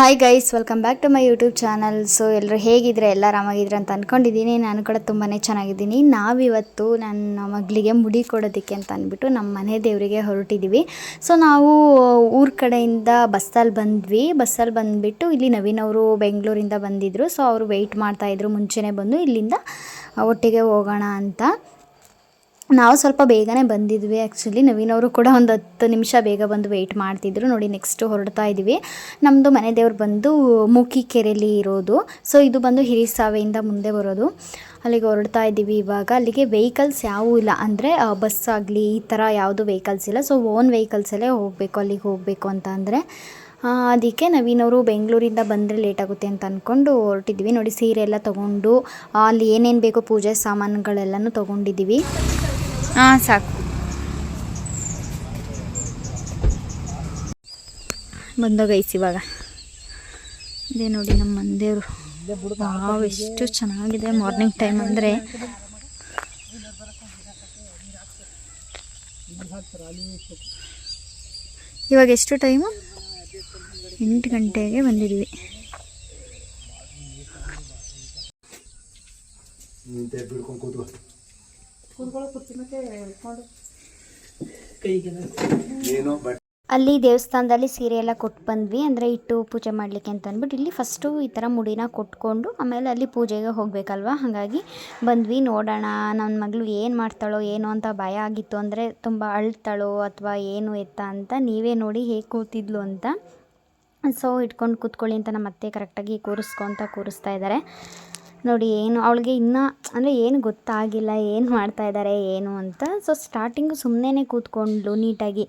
Hi guys welcome back to my YouTube channel so ಎಲ್ಲರೂ ಹೇಗಿದ್ರೆ ಎಲ್ಲ ಆರಾಮಾಗಿದ್ರೆ ಅಂತ ಅಂದ್ಕೊಂಡಿದ್ದೀನಿ ನಾನು ಕೂಡ ತುಂಬಾ ಚೆನ್ನಾಗಿದ್ದೀನಿ. ನಾವಿವತ್ತು ನನ್ನ ಮಗಳಿಗೆ ಮುಡಿ ಕೊಡೋದಕ್ಕೆ ಅಂತ ಅಂದ್ಬಿಟ್ಟು ನಮ್ಮ ಮನೆ ದೇವರಿಗೆ ಹೊರಟಿದ್ದೀವಿ ಸೊ ನಾವು ಊರ ಕಡೆಯಿಂದ ಬಸ್ಸಲ್ಲಿ ಬಂದ್ವಿ. ಬಸ್ಸಲ್ಲಿ ಬಂದುಬಿಟ್ಟು ಇಲ್ಲಿ ನವೀನ್ ಅವರು ಬೆಂಗಳೂರಿಂದ ಬಂದಿದ್ದರು ಸೊ ಅವರು ವೆಯ್ಟ್ ಮಾಡ್ತಾಯಿದ್ರು ಮುಂಚೆನೇ ಬಂದು ಇಲ್ಲಿಂದ ಒಟ್ಟಿಗೆ ಹೋಗೋಣ ಅಂತ. ನಾವು ಸ್ವಲ್ಪ ಬೇಗನೆ ಬಂದಿದ್ವಿ ಆ್ಯಕ್ಚುಲಿ ನವೀನ್ ಅವರು ಕೂಡ ಒಂದು ಹತ್ತು ನಿಮಿಷ ಬೇಗ ಬಂದು ವೆಯ್ಟ್ ಮಾಡ್ತಿದ್ರು. ನೋಡಿ ನೆಕ್ಸ್ಟ್ ಹೊರಡ್ತಾ ಇದ್ದೀವಿ ನಮ್ಮದು ಮನೆ ದೇವ್ರು ಬಂದು ಮೂಕಿ ಕೆರೆಯಲ್ಲಿ ಇರೋದು. ಸೊ ಇದು ಬಂದು ಹಿರಿಸಾವೆಯಿಂದ ಮುಂದೆ ಬರೋದು. ಅಲ್ಲಿಗೆ ಹೊರಡ್ತಾ ಇದ್ದೀವಿ ಇವಾಗ. ಅಲ್ಲಿಗೆ ವೆಹಿಕಲ್ಸ್ ಯಾವೂ ಇಲ್ಲ. ಅಂದರೆ ಬಸ್ ಆಗಲಿ, ಈ ಥರ ಯಾವುದು ವೆಹಿಕಲ್ಸ್ ಇಲ್ಲ. ಸೊ ಓನ್ ವೆಹಿಕಲ್ಸಲ್ಲೇ ಹೋಗಬೇಕು, ಅಲ್ಲಿಗೆ ಹೋಗಬೇಕು ಅಂತ ಅಂದರೆ ಅದಕ್ಕೆ ನವೀನವರು ಬೆಂಗಳೂರಿಂದ ಬಂದರೆ ಲೇಟ್ ಆಗುತ್ತೆ ಅಂತ ಅಂದ್ಕೊಂಡು ಹೊರಟಿದ್ವಿ. ನೋಡಿ ಸೀರೆ ಎಲ್ಲ ತೊಗೊಂಡು, ಅಲ್ಲಿ ಏನೇನು ಬೇಕೋ ಪೂಜೆ ಸಾಮಾನುಗಳೆಲ್ಲನೂ ತೊಗೊಂಡಿದ್ದೀವಿ. ಹಾಂ, ಸಾಕು. ಬಂದೋಗೈಸ್ ಇವಾಗ. ಇದೇ ನೋಡಿ ನಮ್ಮ ಮಂದೇವರು ವಾವ್, ಎಷ್ಟು ಚೆನ್ನಾಗಿದೆ ಮಾರ್ನಿಂಗ್ ಟೈಮ್ ಅಂದರೆ. ಇವಾಗ ಎಷ್ಟು ಟೈಮು ಎಂಟು ಗಂಟೆಗೆ ಬಂದಿದ್ವಿ ಬಿಡ್ಕೊಂಡು ಬಟ್ ಅಲ್ಲಿ ದೇವಸ್ಥಾನದಲ್ಲಿ ಸೀರೆ ಎಲ್ಲ ಕೊಟ್ಟು ಬಂದ್ವಿ. ಅಂದರೆ ಇಟ್ಟು ಪೂಜೆ ಮಾಡಲಿಕ್ಕೆ ಅಂತ ಅಂದ್ಬಿಟ್ಟು ಇಲ್ಲಿ ಫಸ್ಟು ಈ ಥರ ಮುಡಿನ ಕೊಟ್ಕೊಂಡು ಆಮೇಲೆ ಅಲ್ಲಿ ಪೂಜೆಗೆ ಹೋಗಬೇಕಲ್ವ? ಹಾಗಾಗಿ ಬಂದ್ವಿ. ನೋಡೋಣ ನನ್ನ ಮಗಳು ಏನು ಮಾಡ್ತಾಳೋ ಏನೋ ಅಂತ ಭಯ ಆಗಿತ್ತು. ಅಂದರೆ ತುಂಬ ಅಳ್ತಾಳೋ ಅಥವಾ ಏನು ಎತ್ತ ಅಂತ ನೀವೇ ನೋಡಿ ಹೇಗೆ ಕೂತಿದ್ಲು ಅಂತ. ಸೊ ಇಟ್ಕೊಂಡು ಕೂತ್ಕೊಳ್ಳಿ ಅಂತ ನಮ್ಮ ಅತ್ತೆ ಕರೆಕ್ಟಾಗಿ ಕೂರಿಸ್ಕೊಂತ ಕೂರಿಸ್ತಾ ಇದ್ದಾರೆ ನೋಡಿ, ಏನು, ಅವಳಿಗೆ ಇನ್ನೂ, ಅಂದರೆ ಏನು ಗೊತ್ತಾಗಿಲ್ಲ, ಏನು ಮಾಡ್ತಾ ಇದ್ದಾರೆ ಏನು ಅಂತ. ಸೊ ಸ್ಟಾರ್ಟಿಂಗು ಸುಮ್ಮನೆ ಕೂತ್ಕೊಂಡ್ಲು ನೀಟಾಗಿ.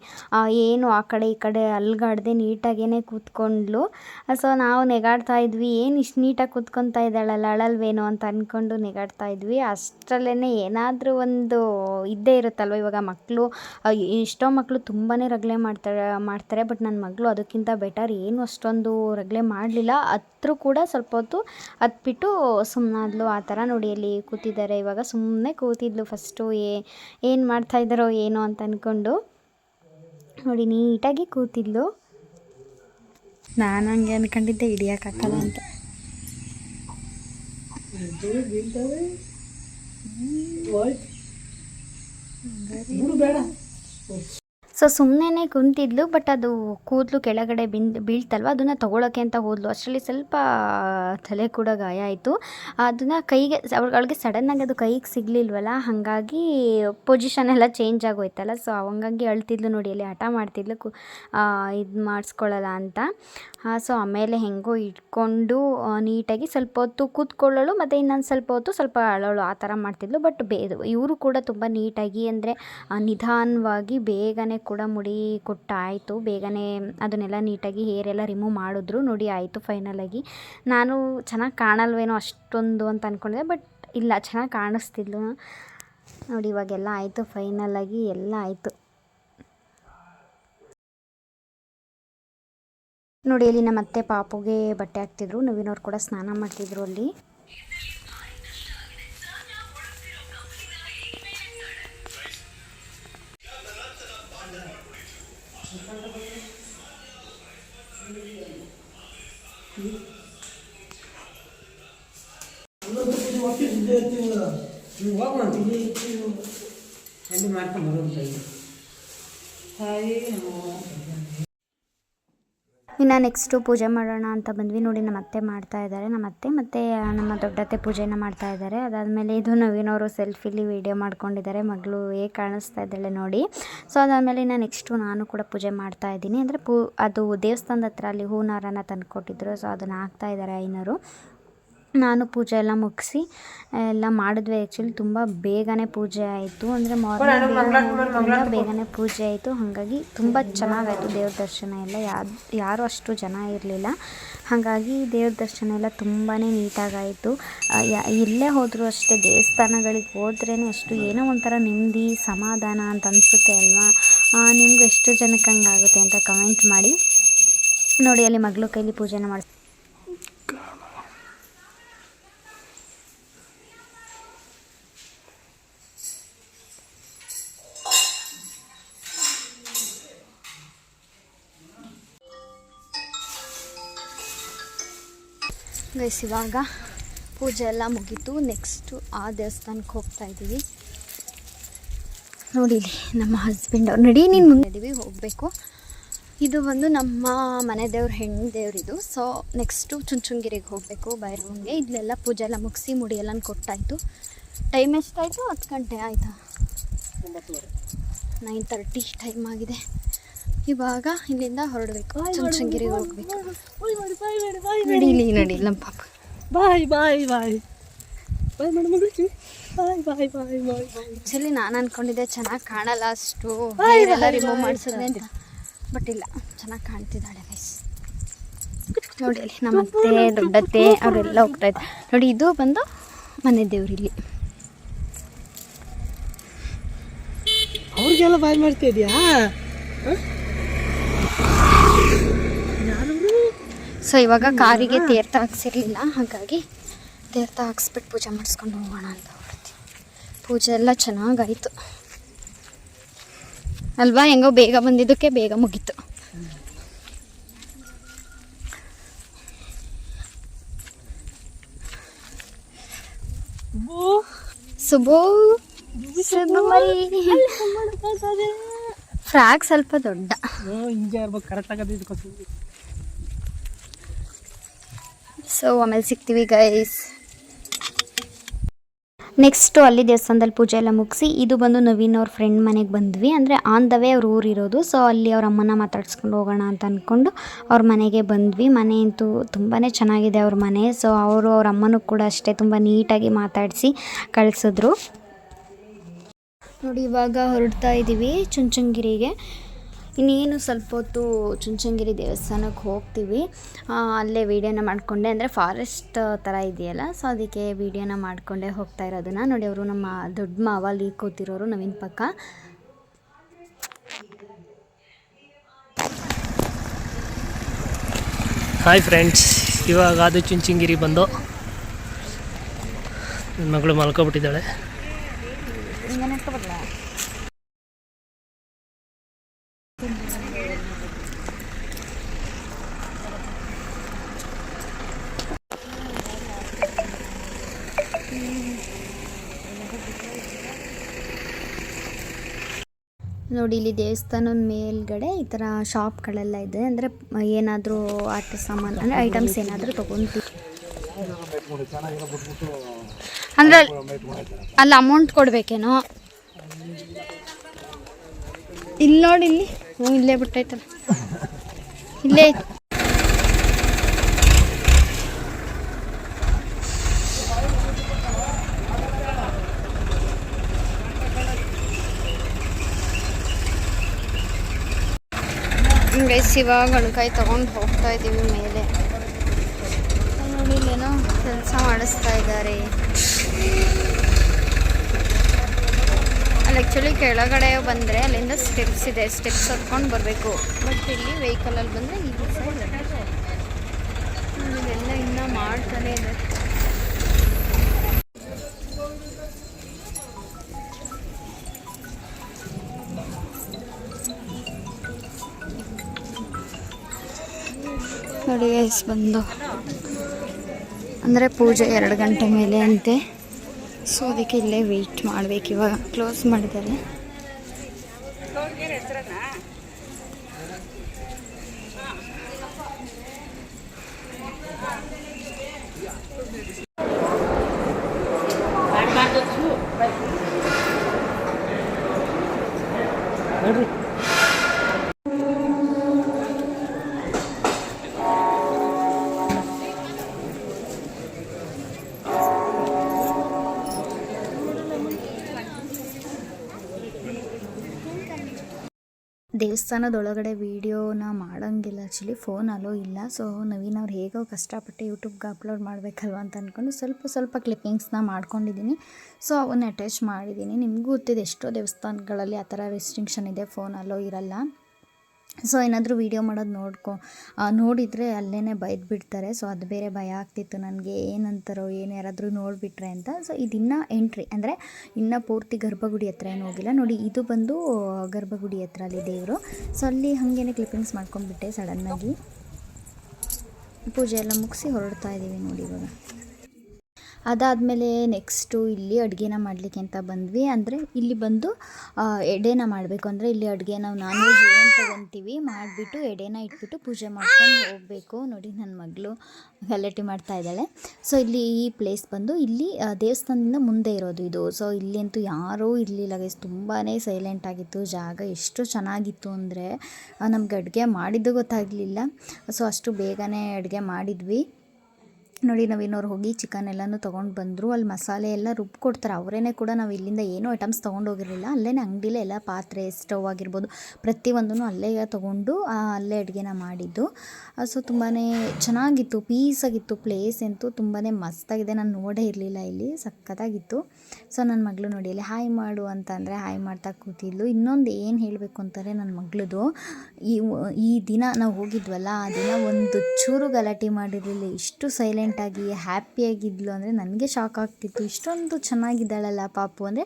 ಏನು, ಆ ಕಡೆ ಈ ಕಡೆ ಅಲ್ಗಾಡ್ದೆ ನೀಟಾಗೇ ಕೂತ್ಕೊಂಡ್ಲು. ಸೊ ನಾವು ನೆಗಾಡ್ತಾ ಇದ್ವಿ. ಏನು ಇಷ್ಟು ನೀಟಾಗಿ ಕೂತ್ಕೊತಾ ಇದ್ದಾಳಲ್ಲ, ಅಳಲ್ವೇನೋ ಅಂತ ಅಂದ್ಕೊಂಡು ನೆಗಾಡ್ತಾ ಇದ್ವಿ. ಅಷ್ಟರಲ್ಲೇ ಏನಾದರೂ ಒಂದು ಇದ್ದೇ ಇರುತ್ತಲ್ವ ಇವಾಗ ಮಕ್ಕಳು ಎಷ್ಟೋ ಮಕ್ಕಳು ತುಂಬಾ ರಗಳೆ ಮಾಡ್ತಾರೆ ಮಾಡ್ತಾರೆ, ಬಟ್ ನನ್ನ ಮಗಳು ಅದಕ್ಕಿಂತ ಬೆಟರ್ ಏನು ಅಷ್ಟೊಂದು ರಗಳೆ ಮಾಡಲಿಲ್ಲ. ಹತ್ರೂ ಕೂಡ ಸ್ವಲ್ಪ ಹೊತ್ತು ಹತ್ಬಿಟ್ಟು ಸುಮ್ಮನಾದ್ಲು ಆ ಥರ ನೋಡಿ ಅಲ್ಲಿ ಕೂತಿದ್ದಾರೆ. ಇವಾಗ ಸುಮ್ಮನೆ ಕೂತಿದ್ಲು ಫಸ್ಟು. ಏ, ಏನು ಮಾಡ್ತಾಯಿದ್ದಾರೋ ಏನೋ ಅಂತ ಅಂದ್ಕೊಂಡು ನೋಡಿ, ನೀಟಾಗಿ ಕೂತಿದ್ಲು. ನಾನು ಹಂಗೆ ಅಂದ್ಕೊಂಡಿದ್ದೆ ಹಿಡಿಯೋಕ್ಕಾಗಲ್ಲ ಅಂತ. ಸೊ ಸುಮ್ಮನೆ ಕುಂತಿದ್ಲು ಬಟ್ ಅದು ಕೂದಲು ಕೆಳಗಡೆ ಬಿಂದ್, ಬೀಳ್ತಲ್ವ? ಅದನ್ನು ತೊಗೊಳಕ್ಕೆ ಅಂತ ಹೋದ್ಲು. ಅಷ್ಟರಲ್ಲಿ ಸ್ವಲ್ಪ ತಲೆ ಕೂಡ ಗಾಯ ಆಯಿತು. ಅದನ್ನು ಕೈಗೆ ಅವಳಿಗೆ ಸಡನ್ನಾಗಿ ಅದು ಕೈಗೆ ಸಿಗಲಿಲ್ವಲ್ಲ? ಹಾಗಾಗಿ ಪೊಸಿಷನ್ ಎಲ್ಲ ಚೇಂಜ್ ಆಗೋಯ್ತಲ್ಲ? ಸೊ ಹಂಗಾಗಿ ಅಳ್ತಿದ್ಲು ನೋಡಿ ಅಲ್ಲಿ ಹಠ ಮಾಡ್ತಿದ್ಲು ಇದು ಮಾಡಿಸ್ಕೊಳ್ಳಲ್ಲ ಅಂತ. ಸೊ ಆಮೇಲೆ ಹೆಂಗೋ ಇಟ್ಕೊಂಡು ನೀಟಾಗಿ ಸ್ವಲ್ಪ ಹೊತ್ತು ಕೂತ್ಕೊಳ್ಳೋಳು, ಮತ್ತು ಇನ್ನೊಂದು ಸ್ವಲ್ಪ ಹೊತ್ತು ಸ್ವಲ್ಪ ಅಳೋಳು, ಆ ಥರ ಮಾಡ್ತಿದ್ಲು. ಬಟ್ ಬೇ, ಇವರು ಕೂಡ ತುಂಬ ನೀಟಾಗಿ ಅಂದರೆ ನಿಧಾನವಾಗಿ ಬೇಗನೆ ಕೂಡ ಮುಡಿ ಕೊಟ್ಟಾಯಿತು. ಬೇಗನೆ ಅದನ್ನೆಲ್ಲ ನೀಟಾಗಿ ಹೇರ್ ಎಲ್ಲ ರಿಮೂವ್ ಮಾಡಿದ್ರು. ನೋಡಿ, ಆಯಿತು ಫೈನಲಾಗಿ ನಾನು ಚೆನ್ನಾಗಿ ಕಾಣಲ್ವೇನೋ ಅಷ್ಟೊಂದು ಅಂತ ಅಂದ್ಕೊಂಡಿದ್ದೆ ಬಟ್ ಇಲ್ಲ, ಚೆನ್ನಾಗಿ ಕಾಣಿಸ್ತಿದ್ಲು. ನೋಡಿ, ಇವಾಗೆಲ್ಲ ಆಯಿತು ಫೈನಲಾಗಿ ಎಲ್ಲ ಆಯಿತು. ನೋಡಿ, ಅಲ್ಲಿ ನಮ್ಮ ಅತ್ತೆ ಪಾಪುಗೆ ಬಟ್ಟೆ ಹಾಕ್ತಿದ್ರು. ನವೀನವ್ರು ಕೂಡ ಸ್ನಾನ ಮಾಡ್ತಿದ್ರು ಅಲ್ಲಿ. ಅಲ್ಲಿ ಮಾಡ್ಕೊಂಡು ಬರೋದು ತಾಯಿ ಇನ್ನು ನೆಕ್ಸ್ಟು ಪೂಜೆ ಮಾಡೋಣ ಅಂತ ಬಂದ್ವಿ. ನೋಡಿ, ನಮ್ಮ ಅತ್ತೆ ಮಾಡ್ತಾ ಇದ್ದಾರೆ ನಮ್ಮ ಅತ್ತೆ ಮತ್ತು ನಮ್ಮ ದೊಡ್ಡತ್ತೆ ಪೂಜೆನ ಮಾಡ್ತಾ ಇದ್ದಾರೆ ಅದಾದಮೇಲೆ ಇದು ನವೀನವರು ಸೆಲ್ಫಿಲಿ ವೀಡಿಯೋ ಮಾಡ್ಕೊಂಡಿದ್ದಾರೆ. ಮಗಳು ಹೇಗೆ ಕಾಣಿಸ್ತಾ ಇದ್ದಾಳೆ ನೋಡಿ. ಸೊ ಅದಾದಮೇಲೆ ಇನ್ನು ನೆಕ್ಸ್ಟು ನಾನು ಕೂಡ ಪೂಜೆ ಮಾಡ್ತಾ ಇದ್ದೀನಿ. ಅಂದರೆ ಪೂ, ಅದು ದೇವಸ್ಥಾನದ ಹತ್ರ ಅಲ್ಲಿ ಹೂನಾರನ ತಂದುಕೊಟ್ಟಿದ್ರು. ಸೊ ಅದನ್ನು ಹಾಕ್ತಾ ಇದ್ದಾರೆ ಐನರು ನಾನು ಪೂಜೆ ಎಲ್ಲ ಮುಗಿಸಿ ಎಲ್ಲ ಮಾಡಿದ್ವಿ ಆ್ಯಕ್ಚುಲಿ ತುಂಬ ಬೇಗನೆ ಪೂಜೆ ಆಯಿತು. ಅಂದರೆ ಮಾರ್ನಿಂಗ್ ಬೇಗನೆ ಪೂಜೆ ಆಯಿತು. ಹಾಗಾಗಿ ತುಂಬ ಚೆನ್ನಾಗಾಯಿತು ದೇವ್ರ ದರ್ಶನ ಎಲ್ಲ. ಯಾರು ಯಾರೂ ಅಷ್ಟು ಜನ ಇರಲಿಲ್ಲ. ಹಾಗಾಗಿ ದೇವ್ರ ದರ್ಶನ ಎಲ್ಲ ತುಂಬಾ ನೀಟಾಗಾಯಿತು. ಎಲ್ಲೇ ಹೋದರೂ ಅಷ್ಟೇ ದೇವಸ್ಥಾನಗಳಿಗೆ ಹೋದ್ರೇ ಅಷ್ಟು ಏನೋ ಒಂಥರ ನೆಮ್ಮದಿ ಸಮಾಧಾನ ಅಂತ ಅನಿಸುತ್ತೆ ಅಲ್ವಾ? ನಿಮ್ಗೆ ಎಷ್ಟು ಜನಕ್ಕೆ ಹಂಗಾಗುತ್ತೆ ಅಂತ ಕಮೆಂಟ್ ಮಾಡಿ. ನೋಡಿ ಅಲ್ಲಿ ಮಗಳು ಕೈಲಿ ಪೂಜೆನ ಮಾಡಿ ಗೈಸ್ ಇವಾಗ ಪೂಜೆ ಎಲ್ಲ ಮುಗೀತು. ನೆಕ್ಸ್ಟು ಆ ದೇವಸ್ಥಾನಕ್ಕೆ ಹೋಗ್ತಾ ಇದ್ದೀವಿ. ನೋಡಿ ನಮ್ಮ ಹಸ್ಬೆಂಡ್ ಅವ್ರು. ನಡಿ ನೀನು ಮುಂದೆ ಇದ್ದೀವಿ ಹೋಗಬೇಕು. ಇದು ಬಂದು ನಮ್ಮ ಮನೆ ದೇವ್ರ ಹೆಣ್ಣು ದೇವ್ರಿದು ಸೊ ನೆಕ್ಸ್ಟು ಚುಂಚುಂಗಿರಿಗೆ ಹೋಗಬೇಕು ಬೈರಂಗೆ ಇಲ್ಲೆಲ್ಲ ಪೂಜೆ ಎಲ್ಲ ಮುಗಿಸಿ ಮುಡಿ ಎಲ್ಲ ಕೊಟ್ಟಾಯಿತು. ಟೈಮ್ ಎಷ್ಟಾಯಿತು? ಹತ್ತು ಗಂಟೆ ಆಯಿತಾ? ನೈನ್ ತರ್ಟಿ ಟೈಮ್ ಆಗಿದೆ. ಇವಾಗ ಇಲ್ಲಿಂದ ಹೊರಡಬೇಕು ಚುಂಚನಗಿರಿ ಹೋಗ್ಬೇಕು. ನಡೀಲಿ ನಡಿ ನಮ್ಮ ಪಾಪ. ಬಾಯ್ ಬಾಯ್ ಬಾಯ್. ಬಾಯ್ ಮೇಡಮ್ ಬಾಯ್ ಬಾಯ್ ಬಾಯ್ ಬಾಯ್ ಆ್ಯಕ್ಚುಲಿ ನಾನು ಅನ್ಕೊಂಡಿದ್ದೆ ಚೆನ್ನಾಗಿ ಕಾಣಲ್ಲ ಅಷ್ಟು ಎಲ್ಲ ರಿಮೂವ್ ಮಾಡಿಸಿದ್ರೆ ಅಂತ. ಬಟ್ ಇಲ್ಲ ಚೆನ್ನಾಗಿ ಕಾಣ್ತಿದ್ದಾಳೆ ಗೈಸ್ ನೋಡಿ ಅಲ್ಲಿ ನಮ್ಮ ಅತ್ತೆ ದೊಡ್ಡತ್ತೆ ಅವರೆಲ್ಲ ಹೋಗ್ತಾ ಇದ್ದೆ ನೋಡಿ ಇದು ಬಂದು ಮನೆ ದೇವ್ರಿಲ್ಲಿ ಅವ್ರಿಗೆಲ್ಲ ಬಾಯ್ ಮಾಡ್ತಾ ಇದೆಯಾ? ಸೊ ಇವಾಗ ಕಾರಿಗೆ ತೀರ್ಥ ಹಾಕ್ಸಿರ್ಲಿಲ್ಲ. ಹಾಗಾಗಿ ತೀರ್ಥ ಹಾಕ್ಸ್ಬಿಟ್ಟು ಪೂಜೆ ಮಾಡಿಸ್ಕೊಂಡು ಹೋಗೋಣ ಅಂತ ಹೊರಡ್ತೀವಿ ಪೂಜೆ ಎಲ್ಲ ಚೆನ್ನಾಗಾಯಿತು. ಅಲ್ವಾ? ಹೆಂಗೋ ಬೇಗ ಬಂದಿದ್ದಕ್ಕೆ ಬೇಗ ಮುಗೀತು. ಸುಬೋ ಸುಬೋ ಫ್ರಾಕ್ ಸ್ವಲ್ಪ ದೊಡ್ಡ. ಹಿಂಗೆ ಇರ್ಬೇಕು ಕರೆಕ್ಟ್ ಆಗದೆ ಇದಕ್ಕೋಸ್ಕರ ಸೊ ಆಮೇಲೆ ಸಿಗ್ತೀವಿ ಗೈಸ್ ನೆಕ್ಸ್ಟು ಅಲ್ಲಿ ದೇವಸ್ಥಾನದಲ್ಲಿ ಪೂಜೆ ಎಲ್ಲ ಮುಗಿಸಿ ಇದು ಬಂದು ನವೀನ್ ಅವ್ರ ಫ್ರೆಂಡ್ ಮನೆಗೆ ಬಂದ್ವಿ. ಅಂದರೆ ಆನ್ ದ ವೇ ಅವ್ರ ಊರಿರೋದು ಸೊ ಅಲ್ಲಿ ಅವ್ರ ಅಮ್ಮನ ಮಾತಾಡ್ಸ್ಕೊಂಡು ಹೋಗೋಣ ಅಂತ ಅಂದ್ಕೊಂಡು ಅವ್ರ ಮನೆಗೆ ಬಂದ್ವಿ. ಮನೆ ಅಂತೂ ತುಂಬಾ ಚೆನ್ನಾಗಿದೆ ಅವ್ರ ಮನೆ. ಸೊ ಅವರು ಅವ್ರ ಅಮ್ಮನೂ ಕೂಡ ಅಷ್ಟೇ ತುಂಬ ನೀಟಾಗಿ ಮಾತಾಡಿಸಿ ಕಳಿಸಿದ್ರು. ನೋಡಿ, ಇವಾಗ ಹೊರಡ್ತಾ ಇದ್ದೀವಿ ಚುಂಚನಗಿರಿಗೆ. ಇನ್ನೇನು ಸ್ವಲ್ಪ ಹೊತ್ತು ಚುಂಚನಗಿರಿ ದೇವಸ್ಥಾನಕ್ಕೆ ಹೋಗ್ತೀವಿ. ಅಲ್ಲೇ ವೀಡಿಯೋನ ಮಾಡಿಕೊಂಡೆ. ಅಂದರೆ ಫಾರೆಸ್ಟ್ ಥರ ಇದೆಯಲ್ಲ, ಸೊ ಅದಕ್ಕೆ ವೀಡಿಯೋನ ಮಾಡಿಕೊಂಡೆ ಹೋಗ್ತಾ ಇರೋದನ್ನ. ನೋಡಿ, ಅವರು ನಮ್ಮ ದೊಡ್ಡ ಮಾವ ಅಲ್ಲಿ ಕೂತಿರೋರು ನವೀನ್ ಪಕ್ಕ. ಹಾಯ್ ಫ್ರೆಂಡ್ಸ್ ಇವಾಗ ಅದು ಚುಂಚಂಗಿರಿ ಬಂದು. ನನ್ನ ಮಗಳು ಮಲ್ಕೊಬಿಟ್ಟಿದ್ದಾಳೆ. ನೋಡಿ ಇಲ್ಲಿ ದೇವಸ್ಥಾನದ ಮೇಲ್ಗಡೆ ಈ ಥರ ಶಾಪ್ಗಳೆಲ್ಲ ಇದೆ. ಅಂದರೆ ಏನಾದರೂ ಆಟ ಸಾಮಾನು ಅಂದರೆ ಐಟಮ್ಸ್ ಏನಾದರೂ ತೊಗೊಂತೀವಿ ಅಂದರೆ ಅಲ್ಲಿ ಅಮೌಂಟ್ ಕೊಡಬೇಕೇನೋ? ಇಲ್ಲಿ ನೋಡಿ ಇಲ್ಲಿ. ಹ್ಞೂ, ಇಲ್ಲೇ ಬಿಟ್ಟೈತಲ್ಲ. ಇಲ್ಲೇ ಐತೆ. ಶಿವ ಇವಾಗ ಗಣಕಾಯಿ ತೊಗೊಂಡು ಹೋಗ್ತಾ ಇದ್ದೀವಿ ಮೇಲೆ. ನೋಡಿ ಇಲ್ಲೇನೋ ಕೆಲಸ ಮಾಡಿಸ್ತಾ ಇದ್ದಾರೆ. ಅಲ್ಲಿ ಆ್ಯಕ್ಚುಲಿ ಕೆಳಗಡೆ ಬಂದರೆ ಅಲ್ಲಿಂದ ಸ್ಟೆಪ್ಸ್ ಇದೆ. ಸ್ಟೆಪ್ಸ್ ಹತ್ಕೊಂಡು ಬರಬೇಕು. ಬಟ್ ಇಲ್ಲಿ ವೆಹಿಕಲಲ್ಲಿ ಬಂದರೆ ಸೈಡ್ ಇದೆಲ್ಲ ಇನ್ನೂ ಮಾಡ್ತಾನೆ ಇದೆ. ನೋಡಿ ಬಂದು. ಅಂದರೆ ಪೂಜೆ ಎರಡು ಗಂಟೆ ಮೇಲೆ ಅಂತೆ. ಸೊ ಅದಕ್ಕೆ ಇಲ್ಲೇ ವೆಯ್ಟ್ ಮಾಡ್ಬೇಕು ಇವಾಗ. ಕ್ಲೋಸ್ ಮಾಡಿದ್ದಾರೆ. ದೇವಸ್ಥಾನದೊಳಗಡೆ ವೀಡಿಯೋನ ಮಾಡೋಂಗಿಲ್ಲ. ಆ್ಯಕ್ಚುಲಿ ಫೋನ್ ಅಲೋ ಇಲ್ಲ. ಸೊ ನವೀನ್ ಅವ್ರು ಹೇಗೋ ಕಷ್ಟಪಟ್ಟು ಯೂಟ್ಯೂಬ್ಗೆ ಅಪ್ಲೋಡ್ ಮಾಡಬೇಕಲ್ವ ಅಂತ ಅಂದ್ಕೊಂಡು ಸ್ವಲ್ಪ ಸ್ವಲ್ಪ ಕ್ಲಿಪ್ಪಿಂಗ್ಸ್ನ ಮಾಡ್ಕೊಂಡಿದ್ದೀನಿ ಸೊ ಅವನ್ನ ಅಟ್ಯಾಚ್ ಮಾಡಿದ್ದೀನಿ ನಿಮಗೂ ಗೊತ್ತಿದೆ ಎಷ್ಟೋ ದೇವಸ್ಥಾನಗಳಲ್ಲಿ ಆ ಥರ ರೆಸ್ಟ್ರಿಕ್ಷನ್ ಇದೆ ಫೋನ್ ಅಲೋ ಇರಲ್ಲ. ಸೊ ಏನಾದರೂ ವೀಡಿಯೋ ಮಾಡೋದು ನೋಡ್ಕೊ. ನೋಡಿದರೆ ಅಲ್ಲೇ ಬೈದು ಬಿಡ್ತಾರೆ ಸೊ ಅದು ಬೇರೆ ಭಯ ಆಗ್ತಿತ್ತು ನನಗೆ. ಏನಂತಾರೋ ಏನು ಯಾರಾದರೂ ನೋಡಿಬಿಟ್ರೆ ಅಂತ. ಸೊ ಇದಿನ್ನೂ ಎಂಟ್ರಿ ಅಂದರೆ ಇನ್ನೂ ಪೂರ್ತಿ ಗರ್ಭಗುಡಿ ಹತ್ರ ಏನು ಹೋಗಿಲ್ಲ. ನೋಡಿ, ಇದು ಬಂದು, ಗರ್ಭಗುಡಿ ಹತ್ರ ಅಲ್ಲಿ ದೇವರು. ಸೊ ಅಲ್ಲಿ ಹಾಗೇನೆ ಕ್ಲಿಪ್ಪಿಂಗ್ಸ್ ಮಾಡ್ಕೊಂಡ್ಬಿಟ್ಟೆ ಸಡನ್ನಾಗಿ ಪೂಜೆ ಎಲ್ಲ ಮುಗಿಸಿ ಹೊರಡ್ತಾ ಇದ್ದೀವಿ ನೋಡಿ ಇವಾಗ. ಅದಾದಮೇಲೆ ನೆಕ್ಸ್ಟು ಇಲ್ಲಿ ಅಡುಗೆನ ಮಾಡಲಿಕ್ಕೆ ಅಂತ ಬಂದ್ವಿ. ಅಂದರೆ ಇಲ್ಲಿ ಬಂದು ಎಡೆನ ಮಾಡಬೇಕು. ಅಂದರೆ ಇಲ್ಲಿ ಅಡುಗೆ ನಾವು ನಾನ್ ವೆಜ್ ಏನು ತೊಗೊತೀವಿ ಮಾಡಿಬಿಟ್ಟು ಎಡೆನ ಇಟ್ಬಿಟ್ಟು ಪೂಜೆ ಮಾಡ್ಕೊಂಡು ಹೋಗಬೇಕು. ನೋಡಿ ನನ್ನ ಮಗಳು ಗಲಾಟೆ ಮಾಡ್ತಾ ಇದ್ದಾಳೆ. ಸೊ ಇಲ್ಲಿ ಈ ಪ್ಲೇಸ್ ಬಂದು ಇಲ್ಲಿ ದೇವಸ್ಥಾನದಿಂದ ಮುಂದೆ ಇರೋದು ಇದು. ಸೊ ಇಲ್ಲಿ ಅಂತೂ ಯಾರೂ ಇರಲಿಲ್ಲ ಗೈಸ್ ತುಂಬಾ ಸೈಲೆಂಟ್ ಆಗಿತ್ತು. ಜಾಗ ಎಷ್ಟು ಚೆನ್ನಾಗಿತ್ತು ಅಂದರೆ ನಮ್ಗೆ ಅಡುಗೆ ಮಾಡಿದ್ದು ಗೊತ್ತಾಗಲಿಲ್ಲ. ಸೊ ಅಷ್ಟು ಬೇಗನೆ ಅಡುಗೆ ಮಾಡಿದ್ವಿ. ನೋಡಿ ನಾವು ಇನ್ನೋರು ಹೋಗಿ ಚಿಕನ್ ಎಲ್ಲನೂ ತೊಗೊಂಡು ಬಂದರು. ಅಲ್ಲಿ ಮಸಾಲೆ ಎಲ್ಲ ರುಬ್ಕೊಡ್ತಾರೆ ಅವರೇನೆ ಕೂಡ ನಾವು ಇಲ್ಲಿಂದ ಏನೂ ಐಟಮ್ಸ್ ತೊಗೊಂಡೋಗಿರಲಿಲ್ಲ ಅಲ್ಲೇ ಅಂಗಡಿಲೇ ಎಲ್ಲ ಪಾತ್ರೆ ಸ್ಟವ್ ಆಗಿರ್ಬೋದು ಪ್ರತಿಯೊಂದೂ ಅಲ್ಲೇ ತೊಗೊಂಡು ಅಲ್ಲೇ ಅಡುಗೆನ ಮಾಡಿದ್ದು. ಸೊ ತುಂಬಾ ಚೆನ್ನಾಗಿತ್ತು. ಪೀಸಾಗಿತ್ತು ಪ್ಲೇಸ್ ಅಂತೂ ತುಂಬಾ ಮಸ್ತಾಗಿದೆ. ನಾನು ನೋಡೇ ಇರಲಿಲ್ಲ ಇಲ್ಲಿ. ಸಖತ್ತಾಗಿತ್ತು. ಸೊ ನನ್ನ ಮಗಳು ನೋಡಿ ಅಲ್ಲಿ ಹಾಯ್ ಮಾಡು ಅಂತ ಅಂದರೆ ಹಾಯ್ ಮಾಡ್ತಾ ಕೂತಿದ್ಲು. ಇನ್ನೊಂದು ಏನು ಹೇಳಬೇಕು ಅಂತಾರೆ ನನ್ನ ಮಗಳದು, ಈ ಈ ದಿನ ನಾವು ಹೋಗಿದ್ವಲ್ಲ, ಆ ದಿನ ಒಂದು ಚೂರು ಗಲಾಟೆ ಮಾಡಿರಲಿಲ್ಲ. ಇಷ್ಟು ಸೈಲೆಂಟಾಗಿ ಹ್ಯಾಪಿಯಾಗಿದ್ಲು ಅಂದರೆ ನನಗೆ ಶಾಕ್ ಆಗ್ತಿತ್ತು. ಇಷ್ಟೊಂದು ಚೆನ್ನಾಗಿದ್ದಾಳಲ್ಲ ಪಾಪು ಅಂದರೆ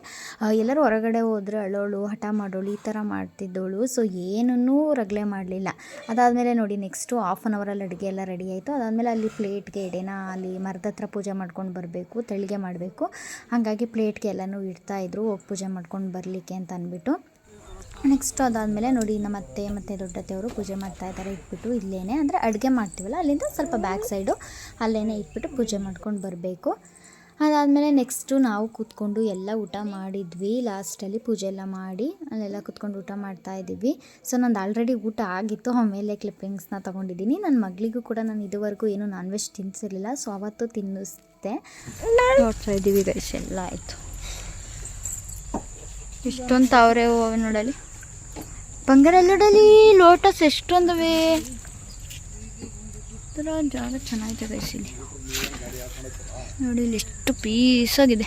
ಎಲ್ಲರೂ ಹೊರಗಡೆ ಹೋದರೆ ಅಳೋಳು, ಹಠ ಮಾಡೋಳು, ಈ ಥರ ಮಾಡ್ತಿದ್ದವಳು ಸೊ ಏನನ್ನೂ ರಗಳೆ ಮಾಡಲಿಲ್ಲ. ಅದಾದಮೇಲೆ ನೋಡಿ ನೆಕ್ಸ್ಟು ಆಫ್ ಆನ್ ಅವರಲ್ಲಿ ಅಡುಗೆ ಎಲ್ಲ ರೆಡಿ ಆಯಿತು. ಅದಾದಮೇಲೆ ಅಲ್ಲಿ ಪ್ಲೇಟ್ಗೆ ಎಡೆನ, ಅಲ್ಲಿ ಮರದ ಹತ್ರ ಪೂಜೆ ಮಾಡ್ಕೊಂಡು ಬರಬೇಕು, ತೆಳಿಗೆ ಮಾಡಬೇಕು. ಹಾಗಾಗಿ ಪ್ಲೇಟ್ಗೆ ಎಲ್ಲನೂ ಇಡ್ತಾಯಿದ್ರು ಹೋಗಿ ಪೂಜೆ ಮಾಡ್ಕೊಂಡು ಬರಲಿಕ್ಕೆ ಅಂತ ಅಂದ್ಬಿಟ್ಟು. ನೆಕ್ಸ್ಟ್ ಅದಾದಮೇಲೆ ನೋಡಿ, ನಮ್ಮ ಅತ್ತೆ ಮತ್ತು ದೊಡ್ಡತ್ತೆಯವರು ಪೂಜೆ ಮಾಡ್ತಾ ಇದ್ದಾರೆ, ಇಟ್ಬಿಟ್ಟು ಇಲ್ಲೇನೆ. ಅಂದರೆ ಅಡುಗೆ ಮಾಡ್ತೀವಲ್ಲ, ಅಲ್ಲಿಂದ ಸ್ವಲ್ಪ ಬ್ಯಾಕ್ ಸೈಡು ಅಲ್ಲೇ ಇಟ್ಬಿಟ್ಟು ಪೂಜೆ ಮಾಡ್ಕೊಂಡು ಬರಬೇಕು. ಅದಾದಮೇಲೆ ನೆಕ್ಸ್ಟು ನಾವು ಕೂತ್ಕೊಂಡು ಎಲ್ಲ ಊಟ ಮಾಡಿದ್ವಿ. ಲಾಸ್ಟಲ್ಲಿ ಪೂಜೆ ಎಲ್ಲ ಮಾಡಿ ಅಲ್ಲೆಲ್ಲ ಕೂತ್ಕೊಂಡು ಊಟ ಮಾಡ್ತಾ ಇದ್ದೀವಿ. ಸೊ ನಂದು ಆಲ್ರೆಡಿ ಊಟ ಆಗಿತ್ತು. ಆಮೇಲೆ ಕ್ಲಿಪ್ಪಿಂಗ್ಸ್ನ ತೊಗೊಂಡಿದ್ದೀನಿ. ನನ್ನ ಮಗಳಿಗೂ ಕೂಡ ನಾನು ಇದುವರೆಗೂ ಏನು ನಾನ್ ವೆಜ್ ತಿನ್ನಿಸಿರಲಿಲ್ಲ ಸೊ ಅವತ್ತು ತಿನ್ನಿಸ್ದೆ. ನೋಡ್ತಾ ಇದ್ದೀವಿ ಗೈಸ್ ಎಲ್ಲ ಆಯಿತು. ಇಷ್ಟೊಂದು ಹೂವು ನೋಡಲಿ. ಬಂಗಾರ ನೋಡಲಿ ಲೋಟಸ್ ಎಷ್ಟೊಂದವೆ. ಒಂಥರ ಜಾಗ ಚೆನ್ನಾಗಿದೆ ಗೈಸ್ ಇಲ್ಲಿ. ನೋಡಿ ಇಲ್ಲಿ ಎಷ್ಟು ಪೀಸಾಗಿದೆ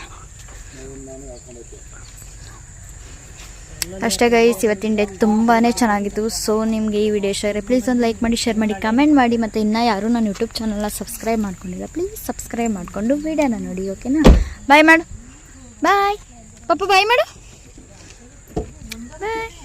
ಅಷ್ಟೇ ಗೈಸ್ ಇವತ್ತಿನ ಡೇ ತುಂಬಾ ಚೆನ್ನಾಗಿತ್ತು. ಸೊ ನಿಮಗೆ ಈ ವಿಡಿಯೋ ಶೇರ್ ಪ್ಲೀಸ್ ಒಂದು ಲೈಕ್ ಮಾಡಿ ಶೇರ್ ಮಾಡಿ ಕಮೆಂಟ್ ಮಾಡಿ, ಮತ್ತು ಇನ್ನೂ ಯಾರು ನನ್ನ ಯೂಟ್ಯೂಬ್ ಚಾನಲ್ನ ಸಬ್ಸ್ಕ್ರೈಬ್ ಮಾಡ್ಕೊಂಡಿಲ್ಲ ಪ್ಲೀಸ್ ಸಬ್ಸ್ಕ್ರೈಬ್ ಮಾಡಿಕೊಂಡು ವಿಡಿಯೋನ ನೋಡಿ ಓಕೆನಾ ಬಾಯ್ ಮಾಡು. ಬಾಯ್ ಪಪ್ಪ ಬಾಯ್ ಮಾಡು. ಬಾಯ್